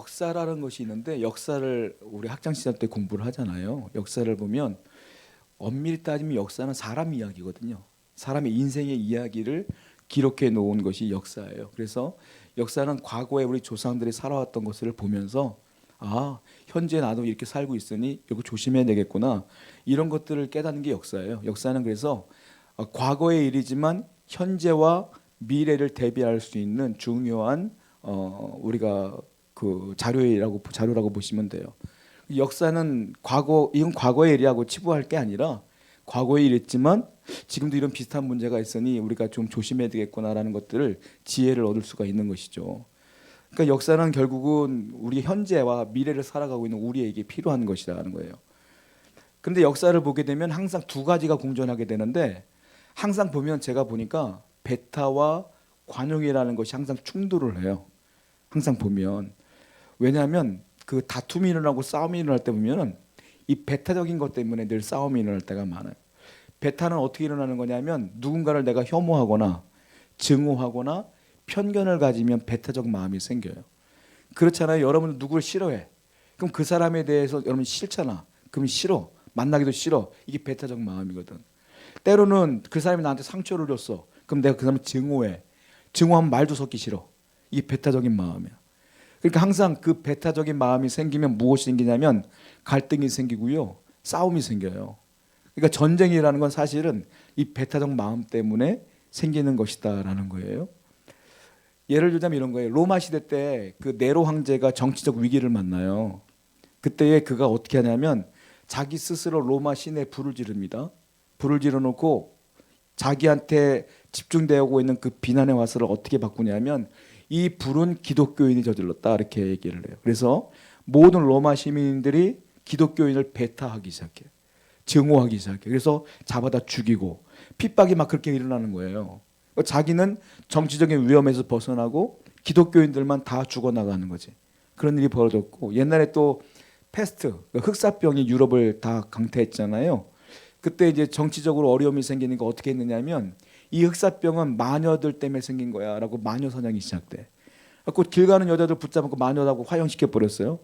역사라는 것이 있는데 역사를 우리 학창 시절 때 공부를 하잖아요. 역사를 보면 엄밀히 따지면 역사는 사람 이야기거든요. 사람의 인생의 이야기를 기록해 놓은 것이 역사예요. 그래서 역사는 과거에 우리 조상들이 살아왔던 것을 보면서 아 현재 나도 이렇게 살고 있으니 이거 조심해야 되겠구나 이런 것들을 깨닫는 게 역사예요. 역사는 그래서 어, 과거의 일이지만 현재와 미래를 대비할 수 있는 중요한 어, 우리가 그 자료라고 자료라고 보시면 돼요. 역사는 과거 이건 과거의 일이라고 치부할 게 아니라 과거의 일이지만 지금도 이런 비슷한 문제가 있으니 우리가 좀 조심해야 되겠구나라는 것들을 지혜를 얻을 수가 있는 것이죠. 그러니까 역사는 결국은 우리 현재와 미래를 살아가고 있는 우리에게 필요한 것이라는 거예요. 근데 역사를 보게 되면 항상 두 가지가 공존하게 되는데 항상 보면 제가 보니까 베타와 관용이라는 것이 항상 충돌을 해요. 항상 보면 왜냐하면 그 다툼이 일어나고 싸움이 일어날 때 보면은 이 베타적인 것 때문에 늘 싸움이 일어날 때가 많아요. 베타는 어떻게 일어나는 거냐면 누군가를 내가 혐오하거나 증오하거나 편견을 가지면 베타적 마음이 생겨요. 그렇잖아요. 여러분 누구를 싫어해. 그럼 그 사람에 대해서 여러분 싫잖아. 그럼 싫어. 만나기도 싫어. 이게 베타적 마음이거든. 때로는 그 사람이 나한테 상처를 줬어. 그럼 내가 그 사람을 증오해. 증오하면 말도 섞기 싫어. 이게 베타적인 마음이야. 그러니까 항상 그 베타적인 마음이 생기면 무엇이 생기냐면 갈등이 생기고요. 싸움이 생겨요. 그러니까 전쟁이라는 건 사실은 이 베타적 마음 때문에 생기는 것이다라는 거예요. 예를 들자면 이런 거예요. 로마 시대 때 그 네로 황제가 정치적 위기를 만나요. 그때에 그가 어떻게 하냐면 자기 스스로 로마 시내에 불을 지릅니다. 불을 지르놓고 자기한테 집중되고 있는 그 비난의 화살을 어떻게 바꾸냐면 이 불은 기독교인이 저질렀다 이렇게 얘기를 해요. 그래서 모든 로마 시민들이 기독교인을 배타하기 시작해요. 증오하기 시작해요. 그래서 잡아다 죽이고 핍박이 막 그렇게 일어나는 거예요. 자기는 정치적인 위험에서 벗어나고 기독교인들만 다 죽어나가는 거지. 그런 일이 벌어졌고 옛날에 또 패스트 흑사병이 유럽을 다 강타했잖아요. 그때 이제 정치적으로 어려움이 생기니까 어떻게 했느냐면 이 흑사병은 마녀들 때문에 생긴 거야라고 마녀 사냥이 시작돼. 그길 가는 여자들 붙잡고 마녀라고 화형시켜 버렸어요.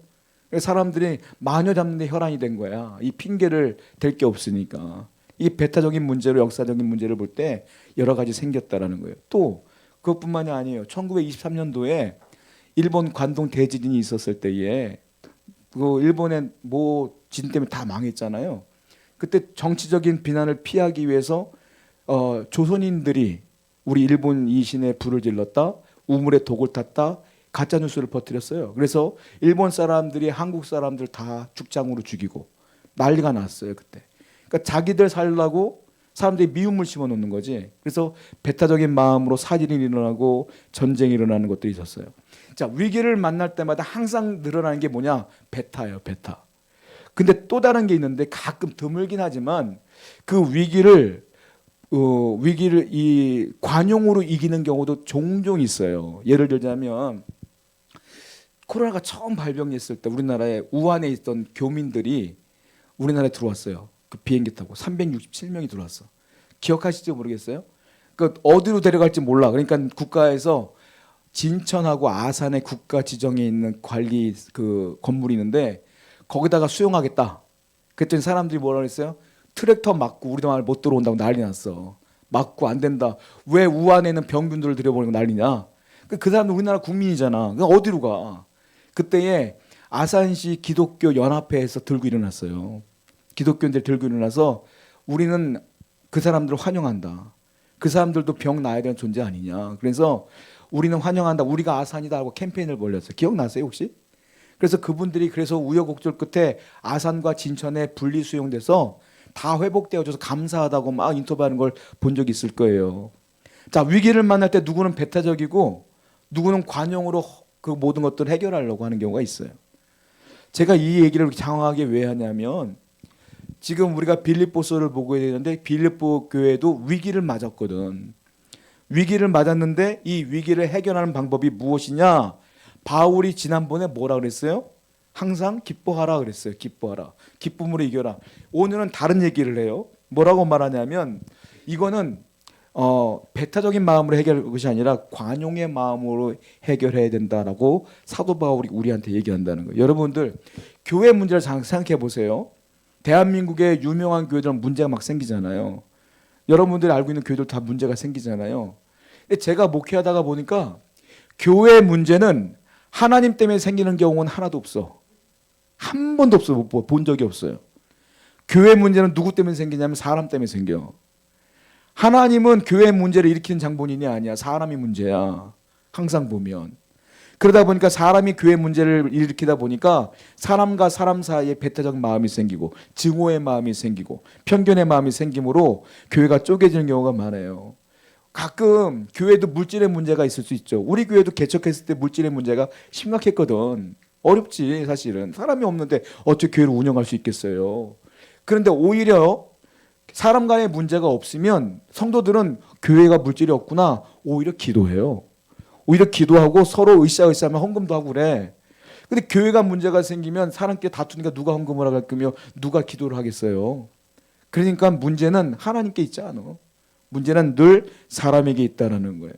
그래서 사람들이 마녀 잡는데 혈안이 된 거야. 이 핑계를 댈 게 없으니까. 이 베타적인 문제로 역사적인 문제를 볼 때 여러 가지 생겼다라는 거예요. 또 그것뿐만이 아니에요. 1923년도에 일본 관동 대지진이 있었을 때에 그 일본의 뭐진 때문에 다 망했잖아요. 그때 정치적인 비난을 피하기 위해서 어, 조선인들이 우리 일본 이신에 불을 질렀다, 우물에 독을 탔다, 가짜 뉴스를 퍼뜨렸어요. 그래서 일본 사람들이 한국 사람들 다 죽장으로 죽이고 난리가 났어요 그때. 그러니까 자기들 살라고 사람들이 미움을 심어놓는 거지. 그래서 배타적인 마음으로 사질이 일어나고 전쟁이 일어나는 것들이 있었어요. 자 위기를 만날 때마다 항상 늘어나는 게 뭐냐? 베타예요, 베타. 근데 또 다른 게 있는데 가끔 드물긴 하지만 그 위기를 어, 위기를 이 관용으로 이기는 경우도 종종 있어요. 예를 들자면 코로나가 처음 발병했을 때 우리나라에 우한에 있던 교민들이 우리나라에 들어왔어요. 그 비행기 타고 367명이 들어왔어. 기억하실지 모르겠어요. 그 어디로 데려갈지 몰라. 그러니까 국가에서 진천하고 아산에 국가 지정에 있는 관리 그 건물이 있는데 거기다가 수용하겠다. 그랬더니 사람들이 뭐라 그랬어요? 트랙터 막고 우리 마을 못 들어온다고 난리 났어. 막고 안 된다. 왜 우한에는 병균들을 들여보내고 난리냐? 그, 그 사람들 우리나라 국민이잖아. 그 어디로 가? 그때에 아산시 기독교 연합회에서 들고 일어났어요. 기독교인들 들고 일어나서 우리는 그 사람들을 환영한다. 그 사람들도 병 나야 되는 존재 아니냐. 그래서 우리는 환영한다. 우리가 아산이다 하고 캠페인을 벌였어요. 기억나세요 혹시? 그래서 그분들이 그래서 우여곡절 끝에 아산과 진천에 분리 수용돼서 다 회복되어져서 감사하다고 막 인터뷰하는 걸 본 적이 있을 거예요. 자 위기를 만날 때 누구는 배타적이고 누구는 관용으로 그 모든 것들을 해결하려고 하는 경우가 있어요. 제가 이 얘기를 장황하게 왜 하냐면 지금 우리가 빌립보서를 보고 있는데 빌립보 교회도 위기를 맞았거든. 위기를 맞았는데 이 위기를 해결하는 방법이 무엇이냐? 바울이 지난번에 뭐라 그랬어요? 항상 기뻐하라 그랬어요. 기뻐하라. 기쁨으로 이겨라. 오늘은 다른 얘기를 해요. 뭐라고 말하냐면 이거는 어, 배타적인 마음으로 해결할 것이 아니라 관용의 마음으로 해결해야 된다라고 사도 바울이 우리한테 얘기한다는 거예요. 여러분들 교회 문제를 상- 생각해 보세요. 대한민국의 유명한 교회들은 문제가 막 생기잖아요. 여러분들이 알고 있는 교회들 다 문제가 생기잖아요. 근데 제가 목회하다가 보니까 교회 문제는 하나님 때문에 생기는 경우는 하나도 없어. 한 번도 없어. 못 보- 본 적이 없어요. 교회 문제는 누구 때문에 생기냐면 사람 때문에 생겨. 하나님은 교회 문제를 일으키는 장본인이 아니야. 사람이 문제야. 항상 보면. 그러다 보니까 사람이 교회 문제를 일으키다 보니까 사람과 사람 사이에 배타적 마음이 생기고 증오의 마음이 생기고 편견의 마음이 생기므로 교회가 쪼개지는 경우가 많아요. 가끔 교회도 물질의 문제가 있을 수 있죠. 우리 교회도 개척했을 때 물질의 문제가 심각했거든. 어렵지 사실은 사람이 없는데 어떻게 교회를 운영할 수 있겠어요. 그런데 오히려 사람 간의 문제가 없으면 성도들은 교회가 물질이 없구나 오히려 기도해요. 오히려 기도하고 서로 으쌰으쌰하면 헌금도 하고 그래. 근데 교회가 문제가 생기면 사람끼리 다투니까 누가 헌금을 할 거며 누가 기도를 하겠어요. 그러니까 문제는 하나님께 있지 않아. 문제는 늘 사람에게 있다라는 거예요.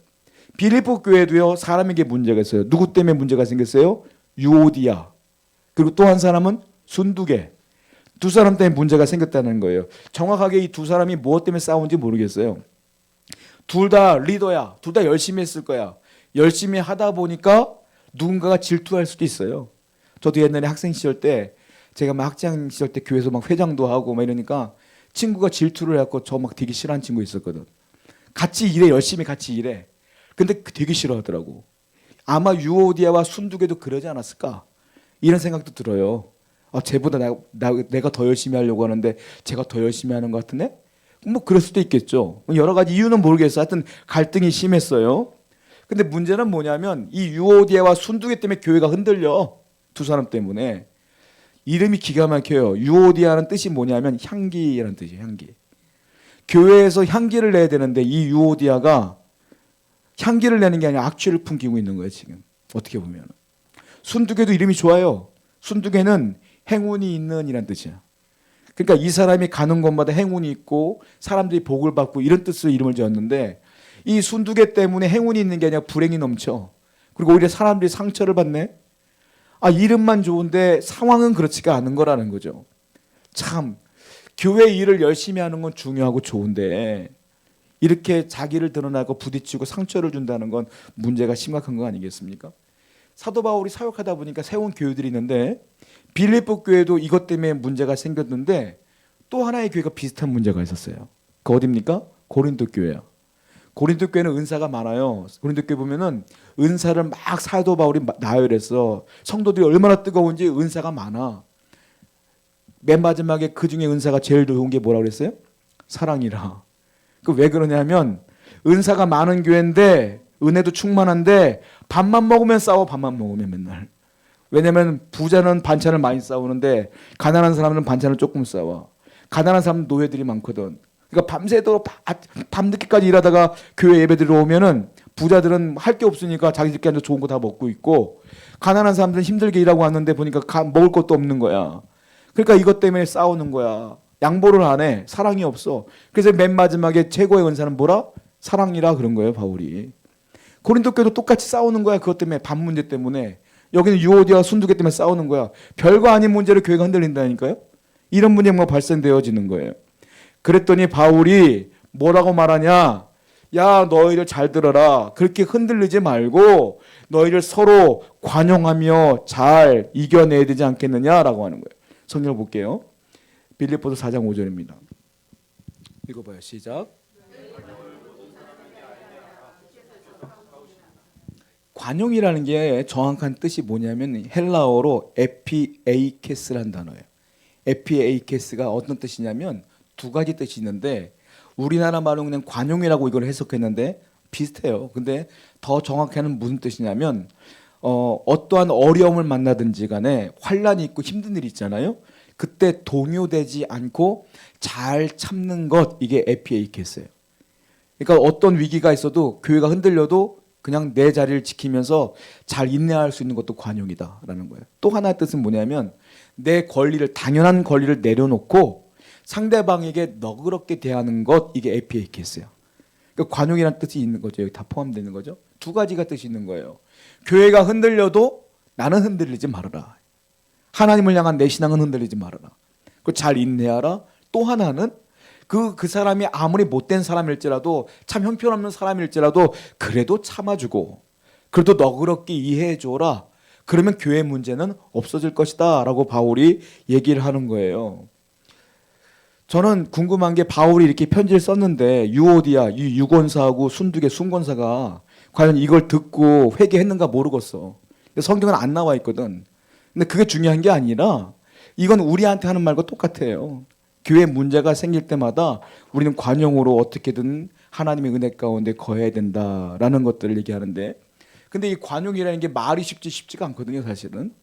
빌립보 교회도요 사람에게 문제가 있어요. 누구 때문에 문제가 생겼어요? 유오디아. 그리고 또 한 사람은 순두계. 두 사람 때문에 문제가 생겼다는 거예요. 정확하게 이 두 사람이 무엇 때문에 싸운지 모르겠어요. 둘 다 리더야. 둘 다 열심히 했을 거야. 열심히 하다 보니까 누군가가 질투할 수도 있어요. 저도 옛날에 학생 시절 때 제가 막 학창 시절 때 교회에서 막 회장도 하고 막 이러니까 친구가 질투를 해갖고 저 막 되게 싫어하는 친구 있었거든. 같이 일해 열심히 같이 일해. 근데 되게 싫어하더라고. 아마 유오디아와 순두개도 그러지 않았을까? 이런 생각도 들어요. 아, 쟤보다 나, 나, 내가 더 열심히 하려고 하는데 제가 더 열심히 하는 것 같은데? 뭐 그럴 수도 있겠죠. 여러 가지 이유는 모르겠어. 하여튼 갈등이 심했어요. 근데 문제는 뭐냐면 이 유오디아와 순두개 때문에 교회가 흔들려. 두 사람 때문에. 이름이 기가 막혀요. 유오디아는 뜻이 뭐냐면 향기라는 뜻이에요. 향기. 교회에서 향기를 내야 되는데 이 유오디아가 향기를 내는 게 아니라 악취를 풍기고 있는 거예요, 지금. 어떻게 보면. 순두개도 이름이 좋아요. 순두개는 행운이 있는 이란 뜻이야. 그러니까 이 사람이 가는 곳마다 행운이 있고 사람들이 복을 받고 이런 뜻으로 이름을 지었는데 이 순두개 때문에 행운이 있는 게 아니라 불행이 넘쳐. 그리고 오히려 사람들이 상처를 받네. 아, 이름만 좋은데 상황은 그렇지가 않은 거라는 거죠. 참 교회 일을 열심히 하는 건 중요하고 좋은데 이렇게 자기를 드러나고 부딪히고 상처를 준다는 건 문제가 심각한 거 아니겠습니까? 사도 바울이 사역하다 보니까 세운 교회들이 있는데 빌립보 교회도 이것 때문에 문제가 생겼는데 또 하나의 교회가 비슷한 문제가 있었어요. 그 어딥니까? 고린도 교회야. 고린도 교회는 은사가 많아요. 고린도 교회 보면은 은사를 막 사도 바울이 마- 나열했어. 성도들이 얼마나 뜨거운지 은사가 많아. 맨 마지막에 그 중에 은사가 제일 좋은 게 뭐라 그랬어요? 사랑이라. 그 왜 그러냐면 은사가 많은 교회인데 은혜도 충만한데 밥만 먹으면 싸워 밥만 먹으면 맨날. 왜냐면 부자는 반찬을 많이 싸우는데 가난한 사람은 반찬을 조금 싸워. 가난한 사람은 노예들이 많거든. 그러니까 밤새도록 바- 밤늦게까지 일하다가 교회 예배 들어오면은 부자들은 할 게 없으니까 자기들끼리 앉아 좋은 거 다 먹고 있고 가난한 사람들은 힘들게 일하고 왔는데 보니까 가- 먹을 것도 없는 거야. 그러니까 이것 때문에 싸우는 거야. 양보를 안 해. 사랑이 없어. 그래서 맨 마지막에 최고의 은사는 뭐라? 사랑이라 그런 거예요, 바울이. 고린도 교도 똑같이 싸우는 거야. 그것 때문에 밥 문제 때문에. 여기는 유오디와 순두개 때문에 싸우는 거야. 별거 아닌 문제로 교회가 흔들린다니까요. 이런 문제가 발생되어지는 거예요. 그랬더니 바울이 뭐라고 말하냐? 야, 너희를 잘 들어라. 그렇게 흔들리지 말고 너희를 서로 관용하며 잘 이겨내야 되지 않겠느냐라고 하는 거예요. 성경을 볼게요. 빌립보서 4장 5절입니다. 읽어봐요. 시작. 관용이라는 게 정확한 뜻이 뭐냐면 헬라어로 에피에이케스라는 단어예요. 에피에이케스가 어떤 뜻이냐면 두 가지 뜻이 있는데 우리나라 말로 그냥 관용이라고 이걸 해석했는데 비슷해요. 근데 더 정확히는 무슨 뜻이냐면 어, 어떠한 어려움을 만나든지 간에 환란이 있고 힘든 일이 있잖아요. 그때 동요되지 않고 잘 참는 것 이게 에피에이케스예요. 그러니까 어떤 위기가 있어도 교회가 흔들려도 그냥 내 자리를 지키면서 잘 인내할 수 있는 것도 관용이다라는 거예요. 또 하나의 뜻은 뭐냐면 내 권리를 당연한 권리를 내려놓고 상대방에게 너그럽게 대하는 것 이게 에피에이케스예요. 그 관용이라는 뜻이 있는 거죠. 여기 다 포함되는 거죠. 두 가지가 뜻이 있는 거예요. 교회가 흔들려도 나는 흔들리지 말아라. 하나님을 향한 내 신앙은 흔들리지 말아라. 그잘 인내하라. 또 하나는 그, 그 사람이 아무리 못된 사람일지라도 참 형편없는 사람일지라도 그래도 참아주고 그래도 너그럽게 이해해줘라. 그러면 교회 문제는 없어질 것이다. 라고 바울이 얘기를 하는 거예요. 저는 궁금한 게 바울이 이렇게 편지를 썼는데 유오디아, 이 유권사하고 순두개 순권사가 과연 이걸 듣고 회개했는가 모르겠어. 성경은 안 나와 있거든. 근데 그게 중요한 게 아니라 이건 우리한테 하는 말과 똑같아요. 교회 문제가 생길 때마다 우리는 관용으로 어떻게든 하나님의 은혜 가운데 거해야 된다라는 것들을 얘기하는데 근데 이 관용이라는 게 말이 쉽지 쉽지가 않거든요, 사실은.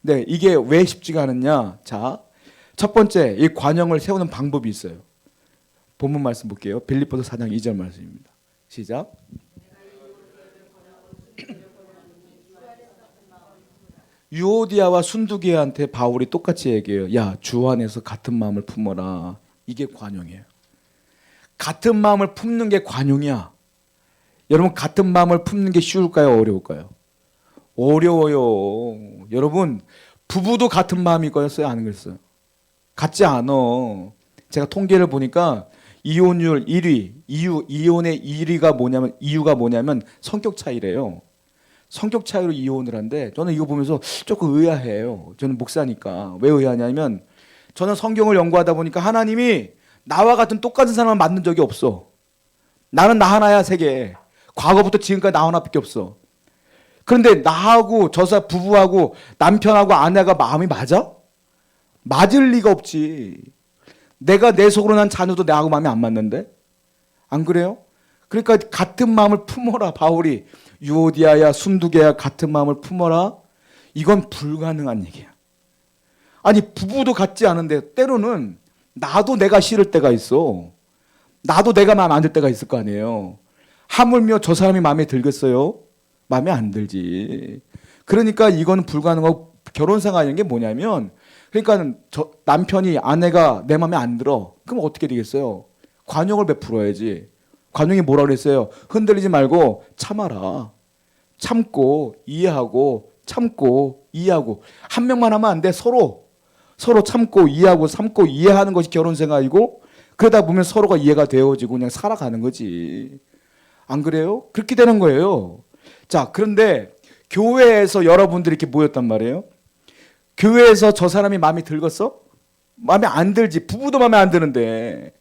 네, 이게 왜 쉽지가 않느냐? 자, 첫 번째 이 관용을 세우는 방법이 있어요. 본문 말씀 볼게요. 빌립보서 4장 2절 말씀입니다. 시작. 유오디아와 순두기한테 바울이 똑같이 얘기해요. 야, 주 안에서 같은 마음을 품어라. 이게 관용이에요. 같은 마음을 품는 게 관용이야. 여러분 같은 마음을 품는 게 쉬울까요? 어려울까요? 어려워요. 여러분 부부도 같은 마음일 거였어요? 안 그랬어요? 같지 않아. 제가 통계를 보니까 이혼율 1위, 이유 이혼의 1위가 뭐냐면 이유가 뭐냐면 성격 차이래요. 성격 차이로 이혼을 한데 저는 이거 보면서 조금 의아해요. 저는 목사니까 왜 의아하냐면 저는 성경을 연구하다 보니까 하나님이 나와 같은 똑같은 사람을 만든 적이 없어. 나는 나 하나야 세계. 과거부터 지금까지 나 하나밖에 없어. 그런데 나하고 저사 부부하고 남편하고 아내가 마음이 맞아? 맞을 리가 없지. 내가 내 속으로 난 자녀도 나하고 마음이 안 맞는데? 안 그래요? 그러니까 같은 마음을 품어라 바울이 유오디아야 순두개야 같은 마음을 품어라 이건 불가능한 얘기야. 아니 부부도 같지 않은데 때로는 나도 내가 싫을 때가 있어. 나도 내가 마음 안 들 때가 있을 거 아니에요. 하물며 저 사람이 마음에 들겠어요? 마음에 안 들지. 그러니까 이거는 불가능하고 결혼 생활이라는 게 뭐냐면 그러니까 저 남편이 아내가 내 마음에 안 들어. 그럼 어떻게 되겠어요? 관용을 베풀어야지. 관용이 뭐라 그랬어요? 흔들리지 말고 참아라. 참고 이해하고 참고 이해하고 한 명만 하면 안 돼. 서로 서로 참고 이해하고 참고 이해하는 것이 결혼 생활이고 그러다 보면 서로가 이해가 되어지고 그냥 살아가는 거지. 안 그래요? 그렇게 되는 거예요. 자, 그런데 교회에서 여러분들이 이렇게 모였단 말이에요. 교회에서 저 사람이 마음에 들겠어? 마음에 안 들지. 부부도 마음에 안 드는데.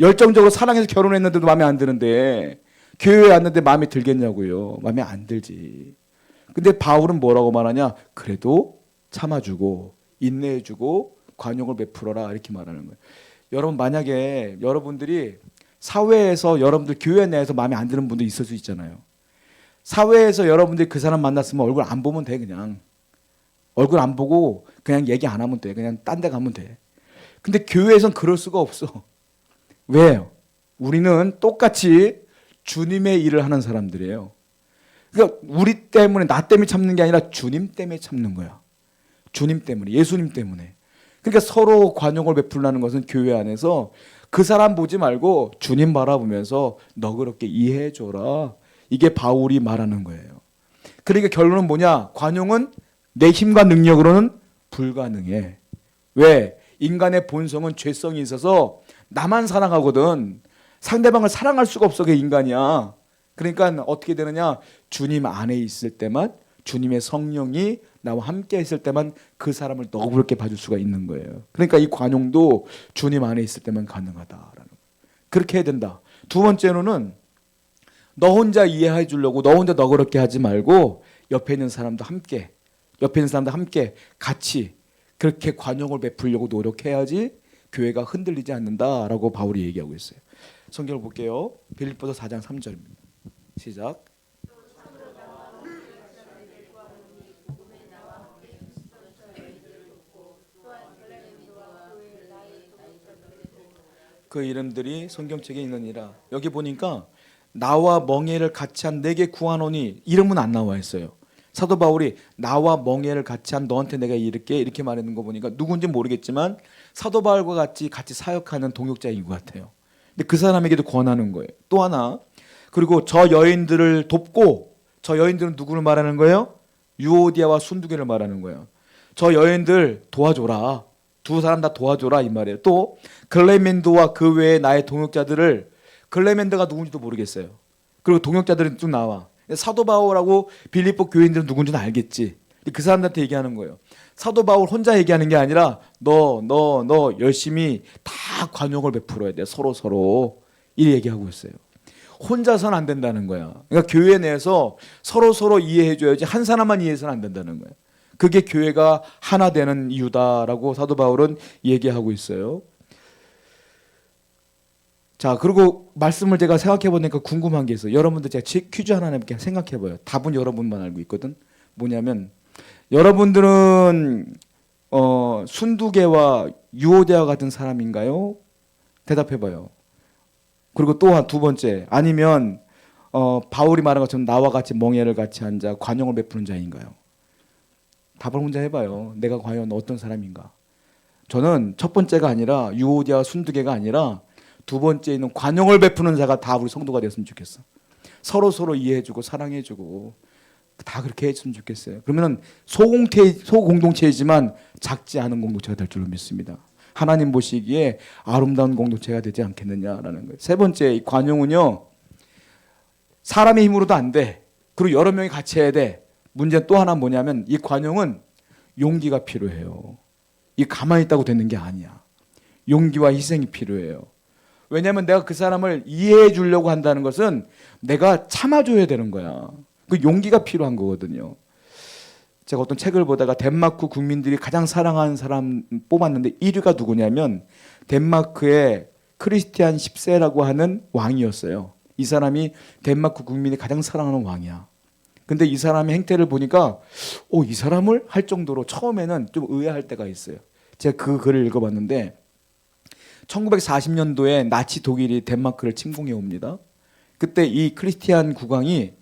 열정적으로 사랑해서 결혼했는데도 마음에 안 드는데. 교회에 왔는데 마음에 들겠냐고요. 마음에 안 들지. 근데 바울은 뭐라고 말하냐? 그래도 참아주고, 인내해주고, 관용을 베풀어라. 이렇게 말하는 거예요. 여러분, 만약에 여러분들이 사회에서 여러분들 교회 내에서 마음에 안 드는 분도 있을 수 있잖아요. 사회에서 여러분들이 그 사람 만났으면 얼굴 안 보면 돼 그냥 얼굴 안 보고 그냥 얘기 안 하면 돼 그냥 딴 데 가면 돼. 근데 교회에선 그럴 수가 없어. 왜요? 우리는 똑같이 주님의 일을 하는 사람들이에요. 그러니까 우리 때문에 나 때문에 참는 게 아니라 주님 때문에 참는 거야. 주님 때문에 예수님 때문에. 그러니까 서로 관용을 베풀라는 것은 교회 안에서 그 사람 보지 말고 주님 바라보면서 너그럽게 이해해 줘라. 이게 바울이 말하는 거예요. 그러니까 결론은 뭐냐? 관용은 내 힘과 능력으로는 불가능해. 왜? 인간의 본성은 죄성이 있어서 나만 사랑하거든. 상대방을 사랑할 수가 없어. 그 인간이야. 그러니까 어떻게 되느냐? 주님 안에 있을 때만 주님의 성령이 나와 함께 있을 때만 그 사람을 너그럽게 봐줄 수가 있는 거예요. 그러니까 이 관용도 주님 안에 있을 때만 가능하다라는. 그렇게 해야 된다. 두 번째로는 너 혼자 이해해 주려고 너 혼자 너그럽게 하지 말고 옆에 있는 사람도 함께 옆에 있는 사람도 함께 같이 그렇게 관용을 베풀려고 노력해야지 교회가 흔들리지 않는다라고 바울이 얘기하고 있어요. 성경을 볼게요. 빌립보서 4장 3절입니다. 시작. 그 이름들이 성경책에 있느니라. 여기 보니까 나와 멍에를 같이 한 내게 구하노니 이름은 안 나와 있어요. 사도 바울이 나와 멍에를 같이 한 너한테 내가 이렇게 이렇게 말하는 거 보니까 누군지 모르겠지만 사도 바울과 같이 같이 사역하는 동역자인 것 같아요. 근데 그 사람에게도 권하는 거예요. 또 하나 그리고 저 여인들을 돕고 저 여인들은 누구를 말하는 거예요? 유오디아와 순두개를 말하는 거예요. 저 여인들 도와줘라. 두 사람 다 도와줘라 이 말이에요. 또 글레멘드와 그 외에 나의 동역자들을 글레멘드가 누군지도 모르겠어요. 그리고 동역자들은 쭉 나와. 사도 바울하고 빌립보 교인들은 누군지는 알겠지. 그 사람들한테 얘기하는 거예요. 사도 바울 혼자 얘기하는 게 아니라 너 너 너 열심히 다 관용을 베풀어야 돼. 서로 서로 이 얘기하고 있어요. 혼자서는 안 된다는 거야. 그러니까 교회 내에서 서로 서로 이해해 줘야지 한 사람만 이해해서는 안 된다는 거야. 그게 교회가 하나 되는 이유다라고 사도 바울은 얘기하고 있어요. 자, 그리고 말씀을 제가 생각해 보니까 궁금한 게 있어요. 여러분들 제가 지- 퀴즈 하나 내볼게 생각해 봐요. 답은 여러분만 알고 있거든. 뭐냐면 여러분들은 어, 순두개와 유오대와 같은 사람인가요? 대답해 봐요. 그리고 또한 두 번째 아니면 어, 바울이 말한 것처럼 나와 같이 멍에를 같이 앉아 관용을 베푸는 자인가요? 답을 혼자 해봐요. 내가 과연 어떤 사람인가? 저는 첫 번째가 아니라 유오디아 순두개가 아니라 두 번째 있는 관용을 베푸는 자가 다 우리 성도가 되었으면 좋겠어. 서로 서로 이해해주고 사랑해주고 다 그렇게 했으면 좋겠어요. 그러면은 소공태 소공동체이지만 작지 않은 공동체가 될 줄로 믿습니다. 하나님 보시기에 아름다운 공동체가 되지 않겠느냐라는 거예요. 세 번째 이 관용은요 사람의 힘으로도 안 돼. 그리고 여러 명이 같이 해야 돼. 문제 또 하나 뭐냐면 이 관용은 용기가 필요해요. 이 가만히 있다고 되는 게 아니야. 용기와 희생이 필요해요. 왜냐하면 내가 그 사람을 이해해 주려고 한다는 것은 내가 참아줘야 되는 거야. 그 용기가 필요한 거거든요. 제가 어떤 책을 보다가 덴마크 국민들이 가장 사랑하는 사람 뽑았는데 1위가 누구냐면 덴마크의 크리스티안 10세라고 하는 왕이었어요. 이 사람이 덴마크 국민이 가장 사랑하는 왕이야. 근데 이 사람의 행태를 보니까 오, 이 사람을 할 정도로 처음에는 좀 의아할 때가 있어요. 제가 그 글을 읽어봤는데 1940년도에 나치 독일이 덴마크를 침공해 옵니다. 그때 이 크리스티안 국왕이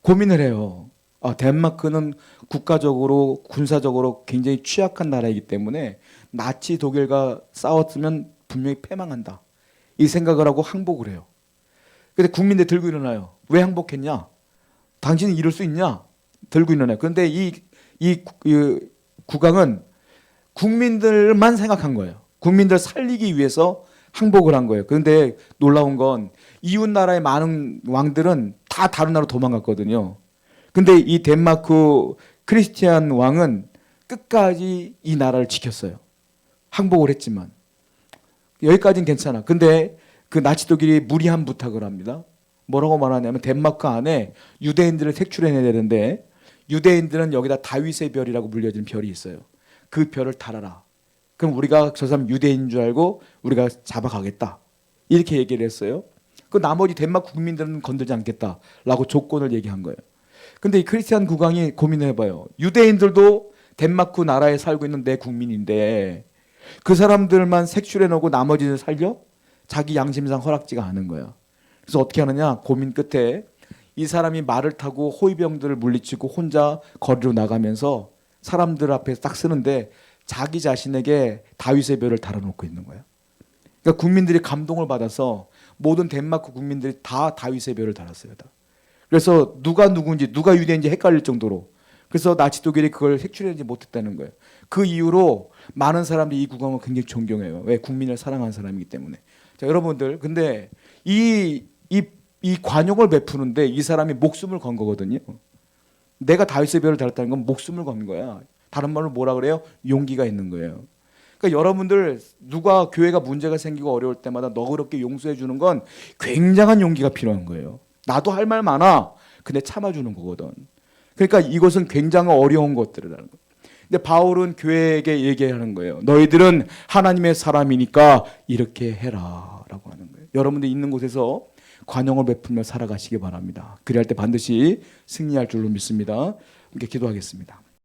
고민을 해요. 아, 덴마크는 국가적으로 군사적으로 굉장히 취약한 나라이기 때문에 나치 독일과 싸웠으면 분명히 패망한다. 이 생각을 하고 항복을 해요. 근데 국민들 들고 일어나요. 왜 항복했냐? 당신이 이럴 수 있냐? 들고 일어나요. 그런데 이, 이, 이 국왕은 국민들만 생각한 거예요. 국민들 살리기 위해서 항복을 한 거예요. 그런데 놀라운 건 이웃 나라의 많은 왕들은 다 다른 나라로 도망갔거든요. 근데 이 덴마크 크리스티안 왕은 끝까지 이 나라를 지켰어요. 항복을 했지만 여기까지는 괜찮아. 근데 그 나치 독일이 무리한 부탁을 합니다. 뭐라고 말하냐면 덴마크 안에 유대인들을 색출해내야 되는데 유대인들은 여기다 다윗의 별이라고 불려진 별이 있어요. 그 별을 달아라. 그럼 우리가 저 사람 유대인 줄 알고 우리가 잡아가겠다. 이렇게 얘기를 했어요. 그 나머지 덴마크 국민들은 건들지 않겠다라고 조건을 얘기한 거예요. 근데 이 크리스티안 국왕이 고민해봐요. 유대인들도 덴마크 나라에 살고 있는 내 국민인데 그 사람들만 색출해 놓고 나머지는 살려? 자기 양심상 허락지가 않은 거야. 그래서 어떻게 하느냐 고민 끝에 이 사람이 말을 타고 호위병들을 물리치고 혼자 거리로 나가면서 사람들 앞에 딱 쓰는데 자기 자신에게 다윗의 별을 달아놓고 있는 거야. 그러니까 국민들이 감동을 받아서 모든 덴마크 국민들이 다 다윗의 별을 달았어요. 다. 그래서 누가 누군지 누가 유대인지 헷갈릴 정도로 그래서 나치 독일이 그걸 색출하지 못했다는 거예요. 그 이후로 많은 사람들이 이 국왕을 굉장히 존경해요. 왜 국민을 사랑하는 사람이기 때문에. 자 여러분들 근데 이 이 이 관용을 베푸는데 이 사람이 목숨을 건 거거든요. 내가 다윗의 별을 달았다는 건 목숨을 건 거야. 다른 말로 뭐라 그래요? 용기가 있는 거예요. 그러니까 여러분들 누가 교회가 문제가 생기고 어려울 때마다 너그럽게 용서해 주는 건 굉장한 용기가 필요한 거예요. 나도 할 말 많아. 근데 참아 주는 거거든. 그러니까 이것은 굉장히 어려운 것들이라는 거예요. 근데 바울은 교회에게 얘기하는 거예요. 너희들은 하나님의 사람이니까 이렇게 해라라고 하는 거예요. 여러분들 있는 곳에서 관용을 베풀며 살아가시기 바랍니다. 그리할 때 반드시 승리할 줄로 믿습니다. 함께 기도하겠습니다.